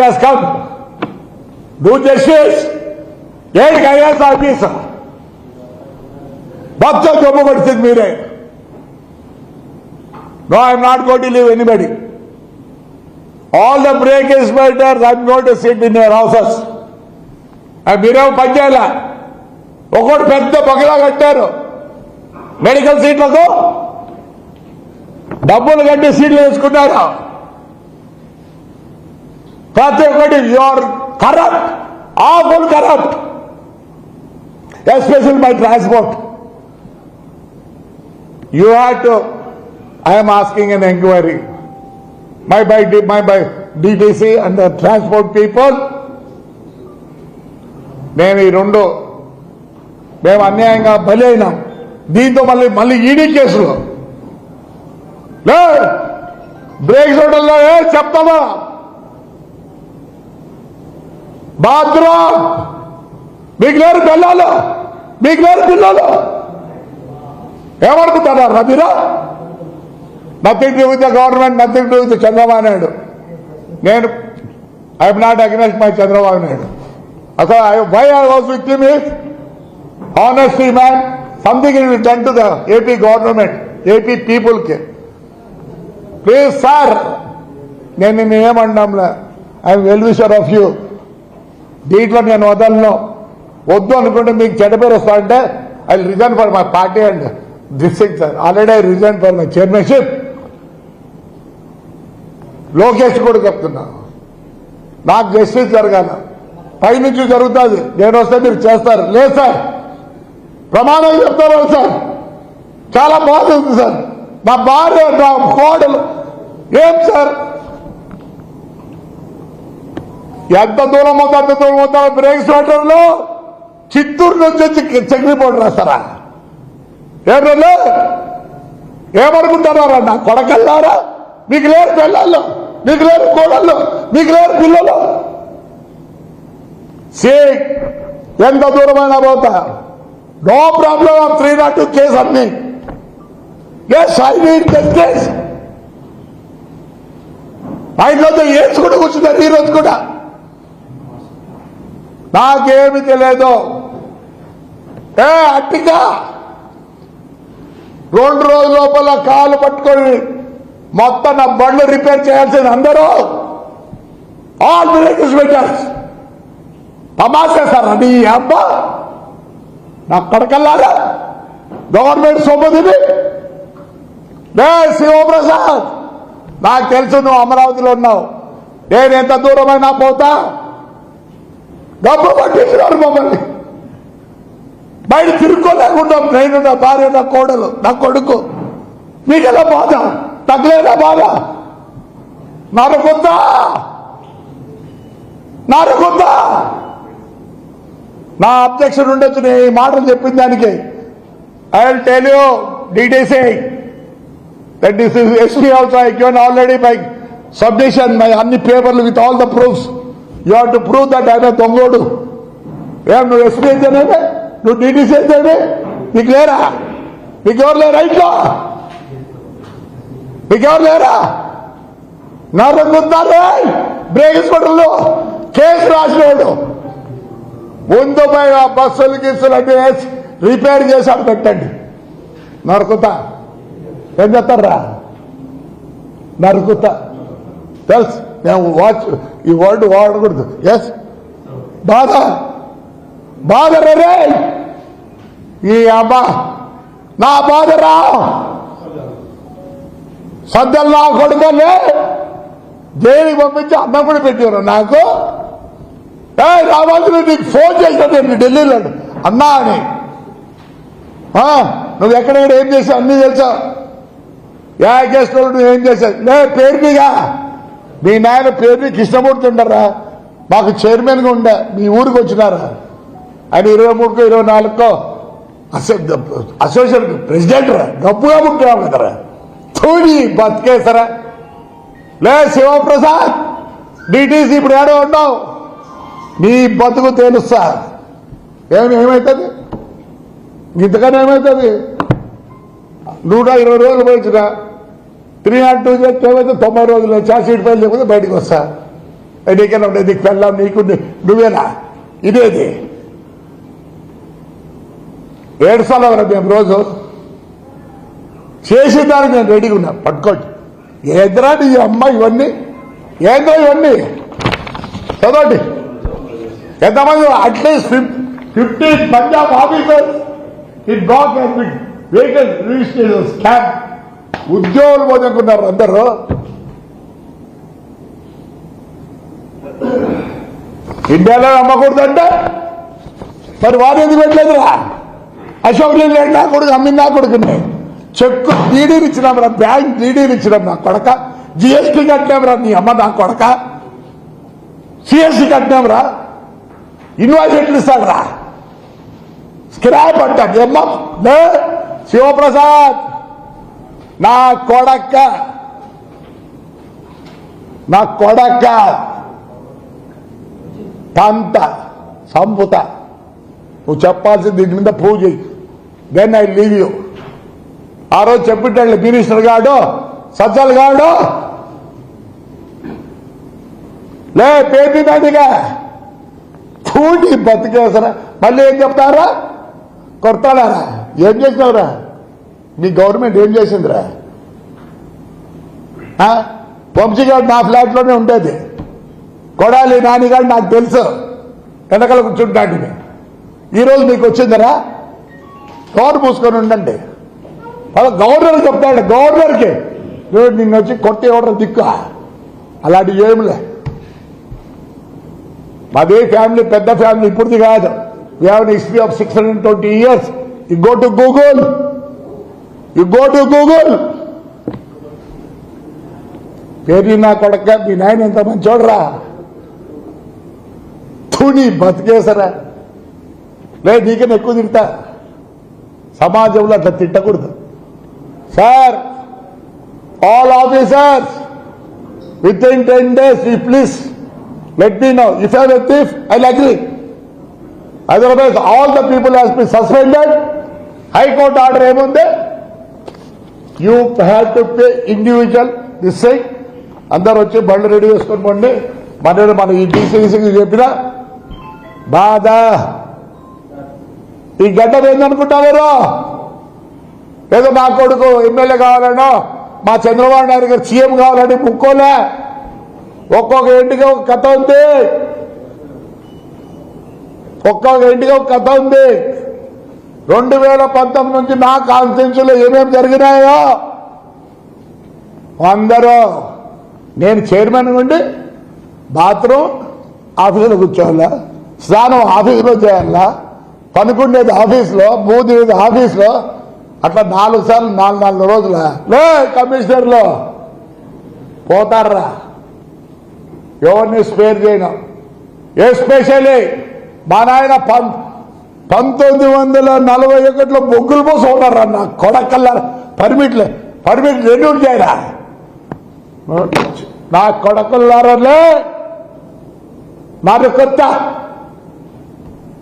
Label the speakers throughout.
Speaker 1: Yes come do justice ఏంటి IAS officer మొత్తం జబ్బు పడుతుంది మీరే no I'm not got leave anybody all the break is better I'm got to sit in your houses మీరేమో పనిచేయాల ఒకటి పెద్ద బగలా కట్టారు మెడికల్ సీట్లతో డబ్బులు కట్టి సీట్లు వేసుకున్నారు ప్రతి ఒక్కటి your corrupt awful corrupt especial my transport you have to I'm asking an enquiry my by my by DTC and the transport people నేను ఈ రెండు మేము అన్యాయంగా బలి అయినాం. దీంతో మళ్ళీ మళ్ళీ ఈడీ కేసులు. లే బ్రేక్ చూడల్లో ఏ చెప్తావా బాత్రూమ్ మీకు లేరు పిల్లలు మీకు లేరు పిల్లలు ఏమనుకుంటున్నారు మీరు nothing to with the government nothing to with Chandrababu Naidu. నేను I'm not against my Chandrababu Naidu. అసలు why I was with him is honesty man something it done to the AP government AP పీపుల్కి please sir నేను నిన్ను ఏమంటాంలే I'm well wisher of you దీంట్లో నేను వదలను. వద్దు అనుకుంటే మీకు చెడ్డ పేరు వస్తాడంటే I resign for my party and this thing sir already I resign for my chairmanship. Lokesh కూడా చెప్తున్నా. నాకు జస్టిస్ జరగాల. పైనుంచి జరుగుతుంది. నేను వస్తే మీరు చేస్తారు. లేదు సార్. ప్రమాణం చెప్తారు సార్. చాలా బాధ ఉంది సార్. నా భార్య నా కోడలు. ఏం సార్? ఎంత దూరం అవుతా అంత దూరం అవుతా బ్రేక్ స్టార్టర్లో చిత్తూరు నుంచి వచ్చి చక్రీ బోర్డు రాస్తారా? ఏమన్నా ఏమనుకుంటారా నా కొడకల్లారా? మీకు లేరు పిల్లలు మీకు లేరు కోడళ్ళు మీకు లేరు పిల్లలు. సే ఎంత దూరమైనా పోతా. No problem of three not two case అన్ని. ఎస్ ఐ నీడ్ జస్టిస్ మా ఇంట్లో ఏడ్చుకుంటూ కూర్చున్నారు ఈ కూడా. నాకేమి తెలియదు ఏ అట్టిగా. రెండు రోజుల లోపల కాలు పట్టుకొని మొత్తం నా బండ్లు రిపేర్ చేయాల్సింది అందరూ. ఆల్ మిలిటరీస్ పెట్టారు. తమాషా సార్ అది అబ్బా. నా కడకల్లారా గవర్నమెంట్ సొమ్ముదిని లే శివప్రసాద్ నాకు తెలుసు నువ్వు అమరావతిలో ఉన్నావు. నేను ఎంత దూరమైనా పోతా? డబ్బు పట్టించినారు మమ్మల్ని. బయట తిరుక్కోలేకుంటాం నేను నా భార్య నా కోడలు నా కొడుకు. మీకెలా బాధ? తగ్గలేదా బాధ? నరకొద్దా నరకొద్దా నా అబ్జెక్షన్ ఉండొచ్చు నేను ఈ మాటలు చెప్పిన దానికి. I will tell you details that this is SP also I given already by submission my అన్ని పేపర్లు with all the proofs you have to prove that ఆయన దొంగోడు ఏం నువ్వు ఎస్పీ అయితేనే నువ్వు డీటీసీ అయితేనే నీకు లేరా నీకు ఎవరు లేరా ఇంట్లో నీకు ఎవరు లేరా నరకుందారే బ్రేక్ హాస్పిటల్లో కేసు రాసినోడు ముందు పోయి ఆ బస్సులు గిస్సులు అన్ని వేసి రిపేర్ చేశాడు పెట్టండి. నరుకుతా. ఏం చేస్తారా నరుకుతా. తెలుసు. మేము వాచ్ ఈ వర్డ్ వాడకూడదు. ఎస్ బాధ. బాధ రే ఈ అబ్బా. నా బాధరా సద్దలు నా కొడుకనే దేవి పంపించి అన్నం కూడా పెట్టారు నాకు? ఏ రావాల్సిన నీకు ఫోన్ చేశాను నేను ఢిల్లీలో అన్నా అని. నువ్వు ఎక్కడెక్కడ ఏం చేసావు? అన్నీ తెలుసా? ఏ కేసులో నువ్వు ఏం చేశావు లే పేరునిగా మీ నాయన పేరుని కృష్ణమూర్తి ఉండరా మాకు చైర్మన్గా ఉండే మీ ఊరికి వచ్చినారా? ఆయన ఇరవై మూడుకో ఇరవై నాలుగుకో అసోసియేషన్ ప్రెసిడెంట్ రా. డబ్బుగా ముట్టావు కదరా. తోడి బతికేసరా లే శివప్రసాద్ డిటీసీ ఇప్పుడు ఏడో ఉన్నావు. నీ బతుకు తెలుస్తా. ఏమి ఏమవుతుంది ఇంతకన్నా ఏమవుతుంది నూట ఇరవై రోజులు పోయించినా త్రీ నాట్ టూ చెప్తే తొంభై రోజులు ఛార్జ్ షీట్ ఫైల్ లేకపోతే బయటకు వస్తా. నీకైనా ఉండేది నీకు వెళ్ళాం నీకు నువ్వేనా? ఇదేది? ఏడుస్తాను మేము రోజు? చేసిన దానికి నేను రెడీగా ఉన్నా. పట్టుకోండి. ఏద్రా నీ అమ్మ ఇవన్నీ? ఏంద్రా ఇవన్నీ? చదవండి. ఎంతమంది? At least fifteen Punjab officers in and vehicle registration scam ఉద్యోగులు పోదనుకున్నారు అందరూ. ఇండియాలో అమ్మకూడదంటే మరి వారు ఎందుకు పెట్టలేదురా? అశోక్ లేండి నా కొడుకు అమ్మింది నా కొడుకునే. చెక్కు డీడీలు ఇచ్చినాం రా బ్యాంక్ డీడీలు ఇచ్చినాం నా కొడక. జిఎస్టీ కట్టినాం రా నీ అమ్మ నా కొడక. సిఎస్టీ కట్టినాం రా. ఇన్వాయిస్ ఎట్లు ఇస్తాడు రా స్క్రాప్ అంటాడు అమ్మ శివప్రసాద్. నా కొడక్క నా కొడక్క తంత సంపుత. నువ్వు చెప్పాల్సింది దీని మీద ప్రూవ్ చేయి. దెన్ ఐ లీవ్ యూ ఆ రోజు చెప్పిట్టాడు మినిస్టర్ గాడు సజ్జల్ గాడు. లే పేదినాడిగా చూడి బతికేసరా మళ్ళీ ఏం చెప్తారా? కొడతాడారా? ఏం చేసినావురా? మీ గవర్నమెంట్ ఏం చేసిందిరా? ఆ? నా ఫ్లాట్లోనే ఉండేది. కొడాలి నానిగాడు నాకు తెలుసు. వెనకాల కూర్చుంటాడు ఈరోజు మీకు వచ్చిందరా? కవర్ మూసుకొని ఉండండి. వాళ్ళ గవర్నర్ చెప్తాడు గవర్నర్కి. నిన్ను వచ్చి కొట్టి ఎవరు దిక్కు అలాంటి ఏమిలే. మాది ఫ్యామిలీ పెద్ద ఫ్యామిలీ ఇప్పుడుది కాదు. We have history of six hundred twenty years go to Google you go to Google పేరు నా కొడక మీ నాయన ఎంత మంచి చూడరా తుని బతికేసరా లే నీకన్నా ఎక్కువ తిడతా సమాజంలో అట్లా తిట్టకూడదు sir all officers with in ten days ఈ please let me know if I thief I agree otherwise all the people has be suspended high court order ఏముంది? You have to pay individual this side అందరు వచ్చి బండ్లు ready చేసుకొని పండి. మన మన ఈ డీసీసీకి చెప్పిన బాధ. ఈ గడ్డ ఏందనుకుంటారు ఏదో మా కొడుకు ఎమ్మెల్యే కావాలనో మా చంద్రబాబు నాయుడు గారు సీఎం కావాలని ముక్కోలే. ఒక్కొక్క ఇంటికి ఒక కథ ఉంది. ఒక్కొక్క ఇంటికి ఒక కథ ఉంది. రెండు వేల పంతొమ్మిది నుంచి నా కాన్స్టిట్యూన్సీలో ఏమేమి జరిగినాయో? అందరూ నేను చైర్మన్ ఉండి బాత్రూమ్ ఆఫీసులో కూర్చోవాలా? స్నానం ఆఫీసులో చేయాలా? పనుకుండేది ఆఫీసులో మూదినేది ఆఫీసులో అట్లా నాలుగు సార్లు నాలుగు నాలుగు రోజుల? లే కమిషనర్లో పోతారా? ఎవరిని స్పేర్ చేయను? ఎస్పెషల్లీ మా నాయన పంప్ పంతొమ్మిది వందల నలభై ఒకటిలో బొగ్గులు పోసి ఉన్నారా నా కొడకల్లా పర్మిట్లే పర్మిట్ రెన్యూల్ చేయరా? నా కొడకల్లారలే. నాకు కొత్త.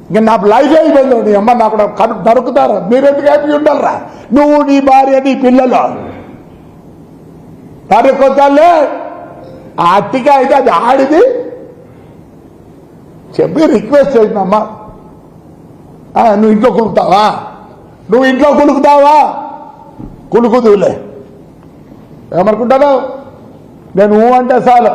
Speaker 1: ఇంకా నా లైఫ్ అయిపోయింది. నీ అమ్మ నాకు కడు నరుకుతారా. మీరెందుకు హ్యాపీ ఉండాలరా? నువ్వు నీ భార్య నీ పిల్లలు. నరుకుతాలే ఆ అట్టిగా అయితే అది ఆడిది. చెప్పి రిక్వెస్ట్ చేసినమ్మా నువ్వు ఇంట్లో కులుకుతావా నువ్వు ఇంట్లో కులుకుతావా కులుకుదులే ఏమనుకుంటావు నేను అంటే చాలు.